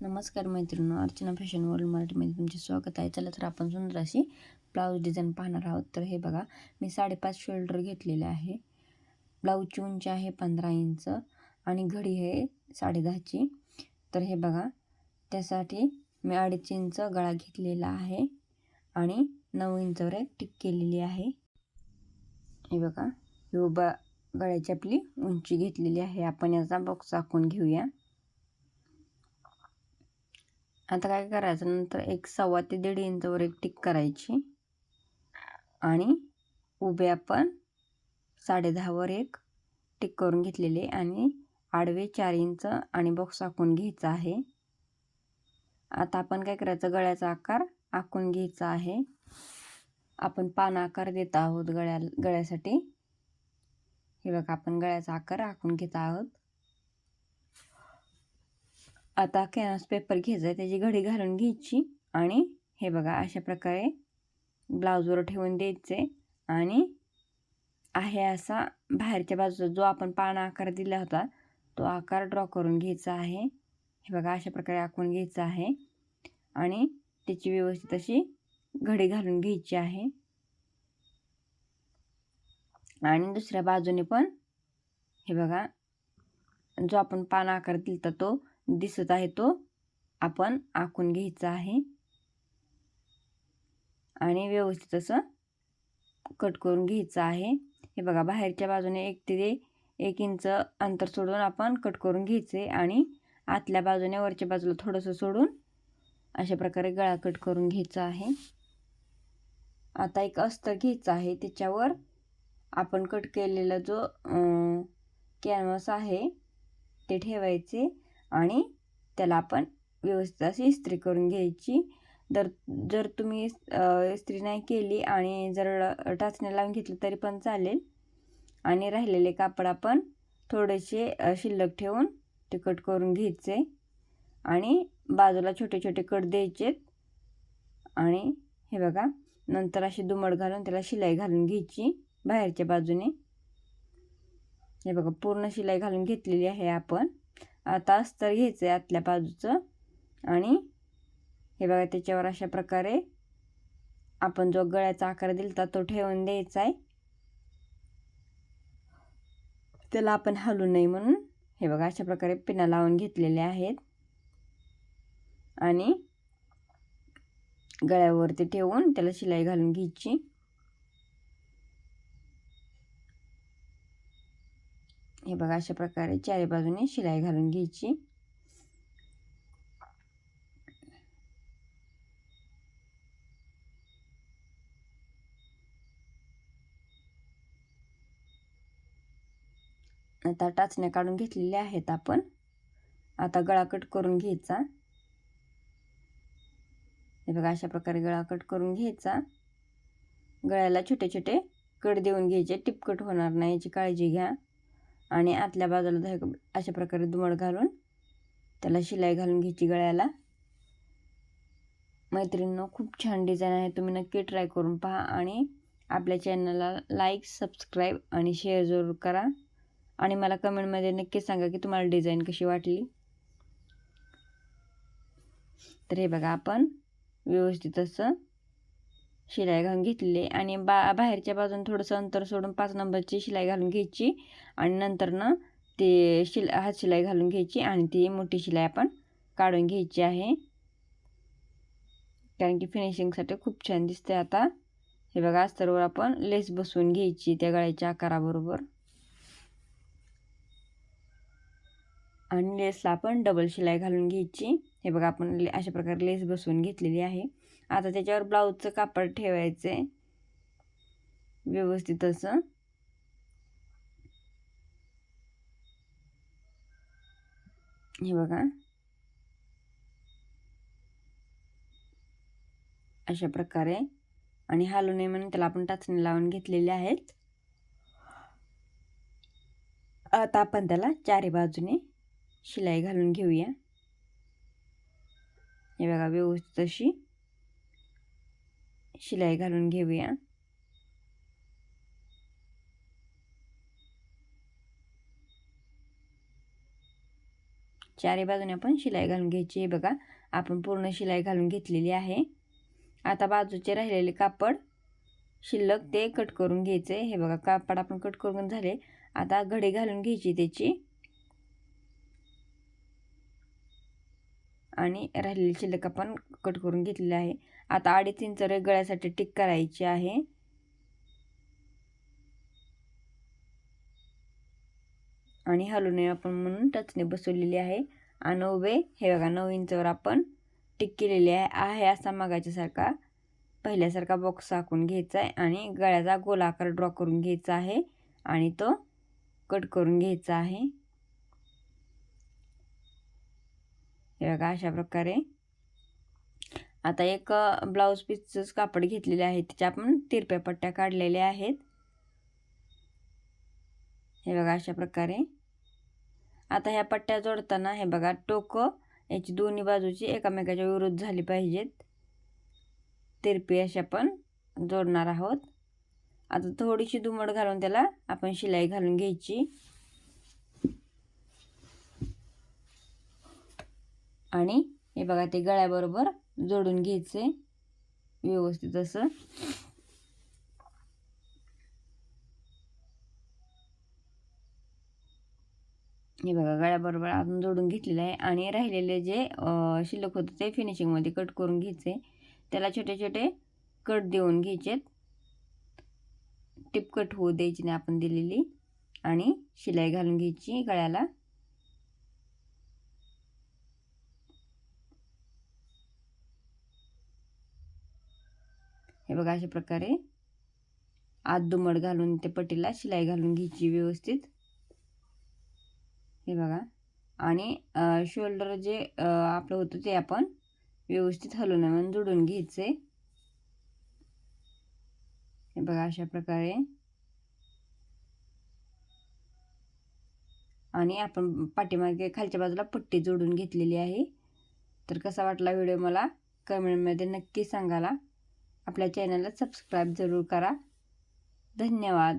नमस्कार मैत्रिणी Archana fashion world मराठीमध्ये तुमचे स्वागत आहे. चला तर आपण सुंदर अशी ब्लाऊज डिझाईन पाहणार आहोत. तर हे बघा मी साडेपाच शोल्डर घेतलेले आहे. ब्लाऊजची उंची आहे पंधरा इंच आणि घडी आहे साडेदहाची. तर हे बघा त्यासाठी मी अडीच इंच गळा घेतलेला आहे आणि नऊ इंचवर एक टिक केलेली आहे. हे बघा ही उभा गळ्याची आपली उंची घेतलेली आहे. आपण याचा बॉक्स आखून घेऊया. आता काय करायचं? नंतर एक सव्वा ते दीड इंचवर एक टिक करायची. आणि उभे आपण साडे दहावर एक टिक करून घेतलेले आणि आडवे चार इंच आणि बॉक्स आखून घ्यायचा आहे. आता आपण काय करायचं? गळ्याचा आकार आखून घ्यायचा आहे. आपण पान आकार देत आहोत गळ्या गळ्यासाठी. हे बघा आपण गळ्याचा आकार आखून घेत आहोत. आता कॅनव्हास पेपर घ्यायचा आहे त्याची घडी घालून घ्यायची आणि हे बघा अशा प्रकारे ब्लाऊजवर ठेवून द्यायचे आणि आहे असा बाहेरच्या बाजूचा जो आपण पाना आकार दिला होता तो आकार ड्रॉ करून घ्यायचा आहे. हे बघा अशा प्रकारे आखून घ्यायचा आहे आणि त्याची व्यवस्थित अशी घडी घालून घ्यायची आहे. आणि दुसऱ्या बाजूने पण हे बघा जो आपण पान आकार दिला तो दिसत आहे तो. आपण आखून घ्यायचा आहे. आणि व्यवस्थित असं कट करून घ्यायचं आहे. हे बघा बाहेरच्या बाजूने एक ते एक इंच अंतर सोडून आपण कट करून घ्यायचे आणि आतल्या बाजूने वरच्या बाजूला थोडंसं सोडून अशा प्रकारे गळा कट करून घ्यायचा आहे. आता एक अस्तर घ्यायचं आहे. त्याच्यावर आपण कट केलेला जो कॅनव्हास आहे ते ठेवायचे. आणि त्याला आपण व्यवस्थित अशी इस्त्री करून घ्यायची. जर जर तुम्ही इस्त्री नाही केली आणि जर टाचण्या लावून घेतलं तरी पण चालेल. आणि राहिलेले कापड आपण थोडेसे शिल्लक ठेवून ते कट करून घ्यायचे. आणि बाजूला छोटे छोटे कट द्यायचे आणि हे बघा नंतर अशी दुमड घालून त्याला शिलाई घालून घ्यायची बाहेरच्या बाजूने. हे बघा पूर्ण शिलाई घालून घेतलेली आहे आपण. आता अस्तर घ्यायचं आहे आतल्या बाजूचं. आणि हे बघा त्याच्यावर अशा प्रकारे आपण जो गळ्याचा आकार दिलता तो ठेवून द्यायचा आहे. त्याला आपण हलू नये म्हणून हे बघा अशा प्रकारे पिना लावून घेतलेले आहेत. आणि गळ्यावरती ठेवून त्याला शिलाई घालून घ्यायची. हे बघा अशा प्रकारे चारी बाजूने शिलाई घालून घ्यायची. आता टाचण्या काढून घेतलेल्या आहेत आपण. आता गळा कट करून घ्यायचा. हे बघा अशा प्रकारे गळा कट करून घ्यायचा. गळ्याला छोटे छोटे कट देऊन घ्यायचे. टिपकट होणार नाही याची काळजी घ्या. आणि आतल्या बाजूला अशा प्रकारे दुमड घालून त्याला शिलाई घालून घ्यायची गळ्याला. मैत्रिणींनो खूप छान डिझाईन आहे. तुम्ही नक्की ट्राय करून पहा आणि आपल्या चॅनलला लाईक सबस्क्राईब आणि शेअर जरूर करा. आणि मला कमेंटमध्ये नक्की सांगा की तुम्हाला डिझाईन कशी वाटली. तर हे बघा आपण व्यवस्थित असं शिलाई घालून घेतलेली आणि बा बाहेरच्या बाजून थोडंसं अंतर सोडून पाच नंबरची शिलाई घालून घ्यायची. आणि नंतर ना ते शिल हात शिलाई घालून घ्यायची आणि ती मोठी शिलाई आपण काढून घ्यायची आहे. कारण की फिनिशिंगसाठी खूप छान दिसते आता. हे बघा अस्तरवर आपण लेस बसवून घ्यायची त्या गळ्याच्या आकाराबरोबर. आणि लेसला आपण डबल शिलाई घालून घ्यायची. हे बघा आपण अशा प्रकारे लेस बसवून घेतलेली आहे. आता त्याच्यावर ब्लाऊजचं कापड ठेवायचं आहे व्यवस्थित असं. हे बघा. अशा प्रकारे. आणि हालू नये म्हणून त्याला आपण टाचणी लावून घेतलेले आहेत. आता आपण त्याला चारी बाजूने शिलाई घालून घेऊया. हे बघा व्यवस्थित अशी. शिलाई घालून घेऊया. चारी बाजूने आपण शिलाई घालून घ्यायची हे बघा. आपण पूर्ण शिलाई घालून घेतलेली आहे. आता बाजूचे राहिलेले कापड शिल्लक ते कट करून घ्यायचे. हे बघा कापड आपण कट करून झाले. आता घडे घालून घ्यायची त्याची. आणि राहिलेली शिल्लक आपण कट करून घेतलेली आहे. आता अडीच इंच गळ्यासाठी टिक करायची आहे. आणि हलून नये आपण म्हणून टचने बसवलेली आहे. आणि उभे हे बघा नऊ इंचवर आपण टिक केलेली आहे. आहे असा मागाच्यासारखा पहिल्यासारखा बॉक्स आखून घ्यायचा आहे. आणि गळ्याचा गोल आकार ड्रॉ करून घ्यायचा आहे. आणि तो कट करून घ्यायचा आहे. हे बघा अशा प्रकारे आता एक ब्लाऊज पीसचंच कापड घेतलेले आहे त्याच्या आपण तिरप्या पट्ट्या काढलेल्या आहेत. हे बघा अशा प्रकारे. आता ह्या पट्ट्या जोडताना हे बघा टोकं याची दोन्ही बाजूची एकामेकाच्या विरुद्ध झाली पाहिजेत. तिरपी अशी आपण जोडणार आहोत. आता थोडीशी दुमड घालून त्याला आपण शिलाई घालून घ्यायची. आणि हे बघा ते गळ्याबरोबर जोडून घ्यायचे. व्यवस्थित असं. हे बघा गळ्याबरोबर अजून जोडून घेतलेलं आहे. आणि राहिलेले जे शिल्लक होतं ते फिनिशिंगमध्ये कट करून घ्यायचे. त्याला छोटे छोटे कट देऊन घ्यायचेत टिप कट होऊ द्यायची नाही आपण दिलेली. आणि शिलाई घालून घ्यायची गळ्याला हे बघा अशा प्रकारे. आत दुमड घालून ते पट्टीला शिलाई घालून घ्यायची व्यवस्थित. हे बघा. आणि शोल्डर जे आपलं होतं ते आपण व्यवस्थित हलवून म्हणून जोडून घ्यायचे. हे बघा अशा प्रकारे. आणि आपण पाठीमागे खालच्या बाजूला पट्टी जोडून घेतलेली आहे. तर कसा वाटला व्हिडिओ मला कमेंटमध्ये नक्की सांगाला आपल्या चॅनलला सबस्क्राईब जरूर करा. धन्यवाद.